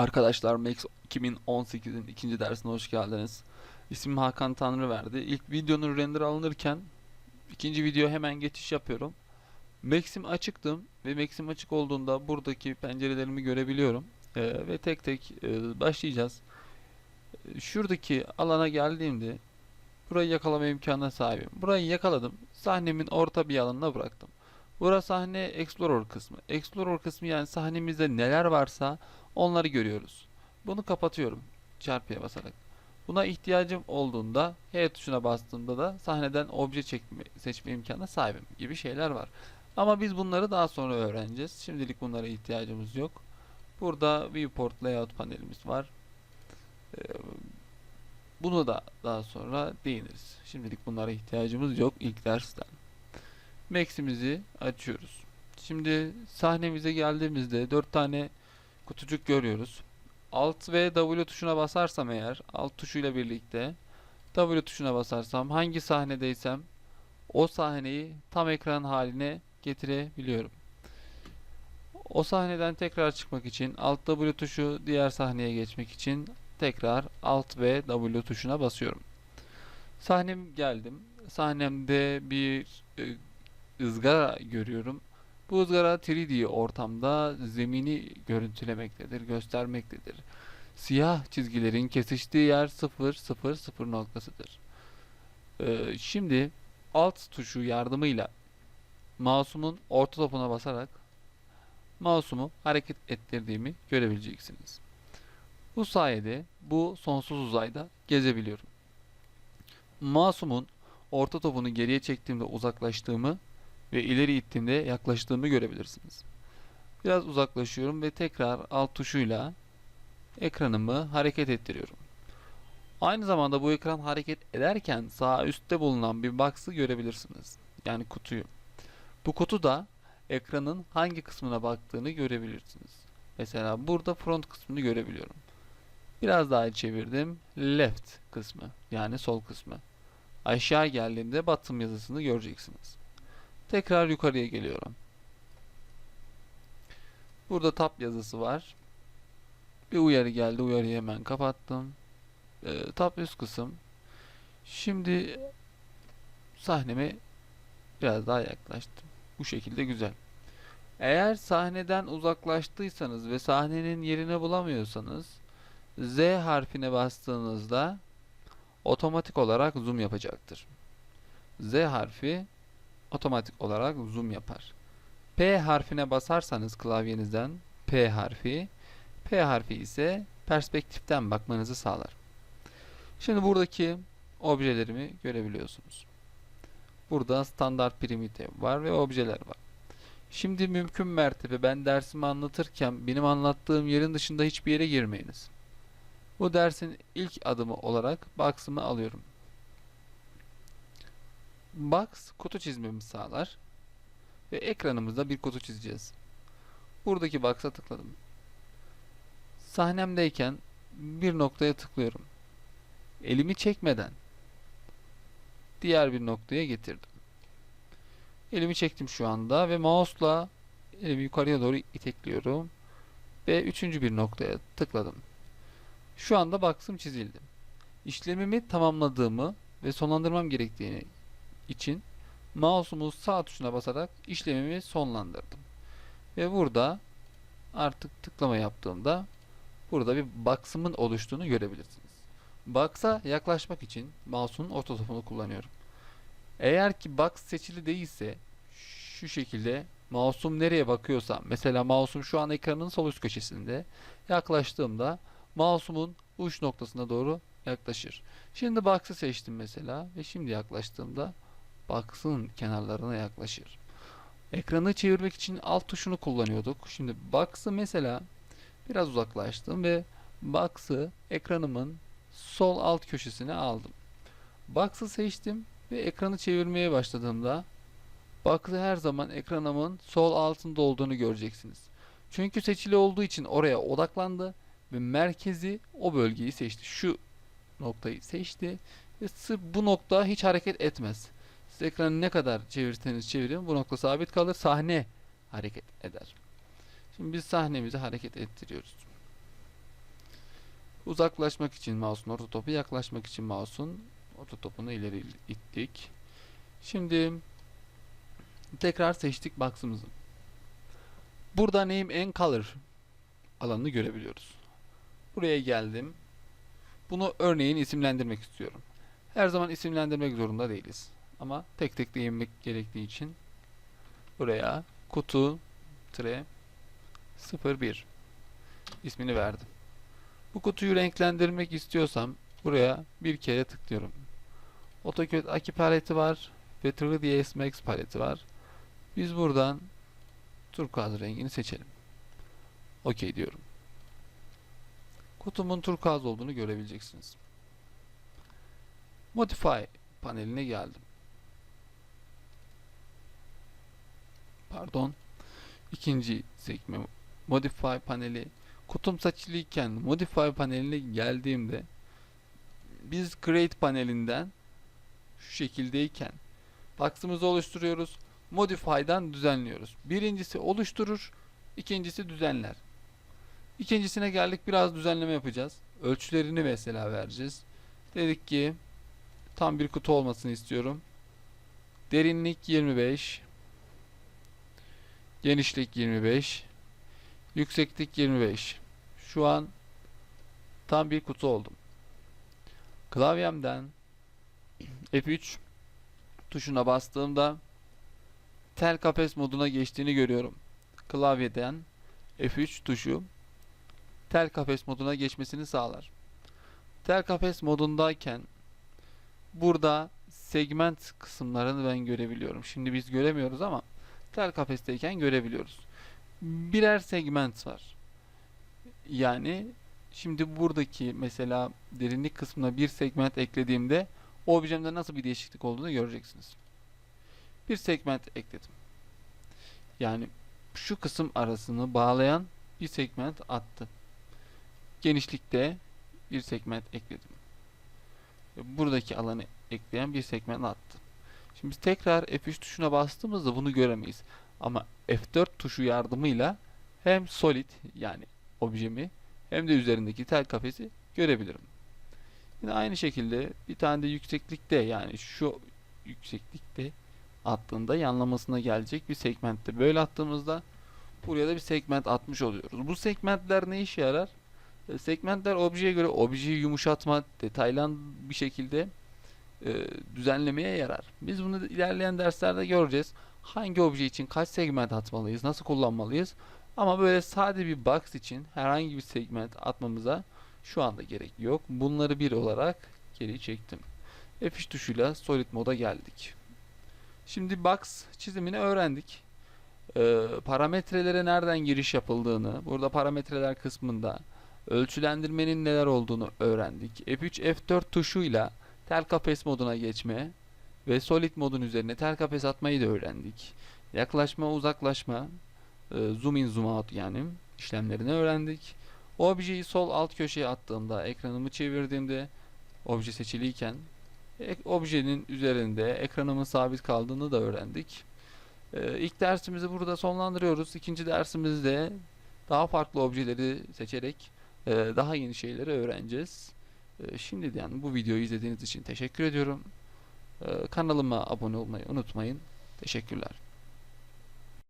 Arkadaşlar Max 2018'in ikinci dersine hoş geldiniz. İsmim Hakan Tanrıverdi. İlk videonun render alınırken ikinci video hemen geçiş yapıyorum. Max'im açıktım ve Max'im açık olduğunda buradaki pencerelerimi görebiliyorum. Ee, ve tek tek e, başlayacağız. Şuradaki alana geldiğimde burayı yakalama imkanına sahibim. Burayı yakaladım. Sahnemin orta bir alanına bıraktım. Burası sahne Explorer kısmı. Explorer kısmı yani sahnemizde neler varsa onları görüyoruz. Bunu kapatıyorum çarpıya basarak. Buna ihtiyacım olduğunda H tuşuna bastığımda da sahneden obje çekme, seçme imkanına sahibim gibi şeyler var. Ama biz bunları daha sonra öğreneceğiz. Şimdilik bunlara ihtiyacımız yok. Burada viewport layout panelimiz var. Ee, Bunu da daha sonra değiniriz. Şimdilik bunlara ihtiyacımız yok ilk dersten. Max'imizi açıyoruz. Şimdi sahnemize geldiğimizde 4 tane kutucuk görüyoruz. Alt ve W tuşuna basarsam eğer, alt tuşuyla birlikte W tuşuna basarsam hangi sahnedeysem o sahneyi tam ekran haline getirebiliyorum. O sahneden tekrar çıkmak için Alt W tuşu, diğer sahneye geçmek için tekrar Alt ve W tuşuna basıyorum. Sahnem geldim. Sahnemde bir e, ızgara görüyorum. Bu ızgara 3D ortamda zemini görüntülemektedir, göstermektedir. Siyah çizgilerin kesiştiği yer 0 0 0 noktasıdır. Ee, şimdi alt tuşu yardımıyla mouse'umun orta topuna basarak mouse'umu hareket ettirdiğimi görebileceksiniz. Bu sayede bu sonsuz uzayda gezebiliyorum. Mouse'umun orta topunu geriye çektiğimde uzaklaştığımı ve ileri ittiğimde yaklaştığımı görebilirsiniz. Biraz uzaklaşıyorum ve tekrar alt tuşuyla ekranımı hareket ettiriyorum. Aynı zamanda bu ekran hareket ederken sağ üstte bulunan bir box'ı görebilirsiniz. Yani kutuyu. Bu kutu da ekranın hangi kısmına baktığını görebilirsiniz. Mesela burada front kısmını görebiliyorum. Biraz daha çevirdim. Left kısmı yani sol kısmı. Aşağı geldiğimde bottom yazısını göreceksiniz. Tekrar yukarıya geliyorum. Burada tab yazısı var. Bir uyarı geldi. Uyarıyı hemen kapattım. Ee, tab üst kısım. Şimdi sahneme biraz daha yaklaştım. Bu şekilde güzel. Eğer sahneden uzaklaştıysanız ve sahnenin yerini bulamıyorsanız Z harfine bastığınızda otomatik olarak zoom yapacaktır. Z harfi otomatik olarak zoom yapar. P harfine basarsanız klavyenizden P harfi, P harfi ise perspektiften bakmanızı sağlar. Şimdi buradaki objelerimi görebiliyorsunuz. Burada standart primitive var ve objeler var. Şimdi mümkün mertebe ben dersimi anlatırken benim anlattığım yerin dışında hiçbir yere girmeyiniz. Bu dersin ilk adımı olarak box'ımı alıyorum. Box kutu çizmemi sağlar ve ekranımızda bir kutu çizeceğiz. Buradaki box'a tıkladım. Sahnemdeyken bir noktaya tıklıyorum. Elimi çekmeden diğer bir noktaya getirdim. Elimi çektim şu anda ve mouse'la elimi yukarıya doğru itekliyorum ve üçüncü bir noktaya tıkladım. Şu anda box'ım çizildi. İşlemimi tamamladığımı ve sonlandırmam gerektiğini için mouse'umu sağ tuşuna basarak işlemimi sonlandırdım. Ve burada artık tıklama yaptığımda burada bir box'ımın oluştuğunu görebilirsiniz. Box'a yaklaşmak için mouse'un orta topunu kullanıyorum. Eğer ki box seçili değilse şu şekilde mouse'um nereye bakıyorsa mesela mouse'um şu an ekranın sol üst köşesinde yaklaştığımda mouse'umun uç noktasına doğru yaklaşır. Şimdi box'ı seçtim mesela ve şimdi yaklaştığımda box'ın kenarlarına yaklaşır. Ekranı çevirmek için alt tuşunu kullanıyorduk. Şimdi box'ı mesela biraz uzaklaştım ve box'ı ekranımın sol alt köşesine aldım. Box'ı seçtim ve ekranı çevirmeye başladığımda box'ı her zaman ekranımın sol altında olduğunu göreceksiniz. Çünkü seçili olduğu için oraya odaklandı ve merkezi o bölgeyi seçti. Şu noktayı seçti ve sırf bu nokta hiç hareket etmez. Siz ekranı ne kadar çevirseniz çevirin bu nokta sabit kalır. Sahne hareket eder. Şimdi biz sahnemizi hareket ettiriyoruz. Uzaklaşmak için mouse'un orta topu, yaklaşmak için mouse'un orta topunu ileri ittik. Şimdi tekrar seçtik box'ımızı. Burada name and color alanını görebiliyoruz. Buraya geldim. Bunu örneğin isimlendirmek istiyorum. Her zaman isimlendirmek zorunda değiliz. Ama tek tek değinmek gerektiği için buraya kutu tre 01 ismini verdim. Bu kutuyu renklendirmek istiyorsam buraya bir kere tıklıyorum. AutoCAD Aki paleti var ve 3ds Max paleti var. Biz buradan turkuaz rengini seçelim. OK diyorum. Kutumun turkuaz olduğunu görebileceksiniz. Modify paneline geldim. Pardon. İkinci sekme Modify paneli. Kutum seçiliyken Modify paneline geldiğimde biz Create panelinden şu şekildeyken box'ımızı oluşturuyoruz. Modify'dan düzenliyoruz. Birincisi oluşturur, ikincisi düzenler. İkincisine geldik biraz düzenleme yapacağız. Ölçülerini mesela vereceğiz. Dedik ki tam bir kutu olmasını istiyorum. Derinlik 25. Genişlik 25. Yükseklik 25. Şu an tam bir kutu oldum. Klavyemden F3 tuşuna bastığımda tel kafes moduna geçtiğini görüyorum. Klavyeden F3 tuşu tel kafes moduna geçmesini sağlar. Tel kafes modundayken burada segment kısımlarını ben görebiliyorum. Şimdi biz göremiyoruz ama tel kafesteyken görebiliyoruz. Birer segment var. Yani şimdi buradaki mesela derinlik kısmına bir segment eklediğimde o objemde nasıl bir değişiklik olduğunu göreceksiniz. Bir segment ekledim. Yani şu kısım arasını bağlayan bir segment attı. Genişlikte bir segment ekledim. Buradaki alanı ekleyen bir segment attı. Şimdi biz tekrar F3 tuşuna bastığımızda bunu göremeyiz. Ama F4 tuşu yardımıyla hem solid yani objemi hem de üzerindeki tel kafesi görebilirim. Yine aynı şekilde bir tane de yükseklikte yani şu yükseklikte attığında yanlamasına gelecek bir segmentte böyle attığımızda buraya da bir segment atmış oluyoruz. Bu segmentler ne işe yarar? E, Segmentler objeye göre objeyi yumuşatma, detaylan bir şekilde e, düzenlemeye yarar. Biz bunu ilerleyen derslerde göreceğiz. Hangi obje için kaç segment atmalıyız, nasıl kullanmalıyız? Ama böyle sade bir box için herhangi bir segment atmamıza şu anda gerek yok. Bunları bir olarak geri çektim. F3 tuşuyla solid moda geldik. Şimdi box çizimini öğrendik. Ee, parametrelere nereden giriş yapıldığını, burada parametreler kısmında ölçülendirmenin neler olduğunu öğrendik. F3 F4 tuşuyla tel kafes moduna geçme ve solid modun üzerine tel kafes atmayı da öğrendik. Yaklaşma, uzaklaşma, e, zoom in zoom out yani işlemlerini öğrendik. Objeyi sol alt köşeye attığımda, ekranımı çevirdiğimde obje seçiliyken objenin üzerinde ekranımın sabit kaldığını da öğrendik. E, ilk dersimizi burada sonlandırıyoruz. İkinci dersimizde daha farklı objeleri seçerek e, daha yeni şeyleri öğreneceğiz. E, şimdiden bu videoyu izlediğiniz için teşekkür ediyorum. E, kanalıma abone olmayı unutmayın. Teşekkürler.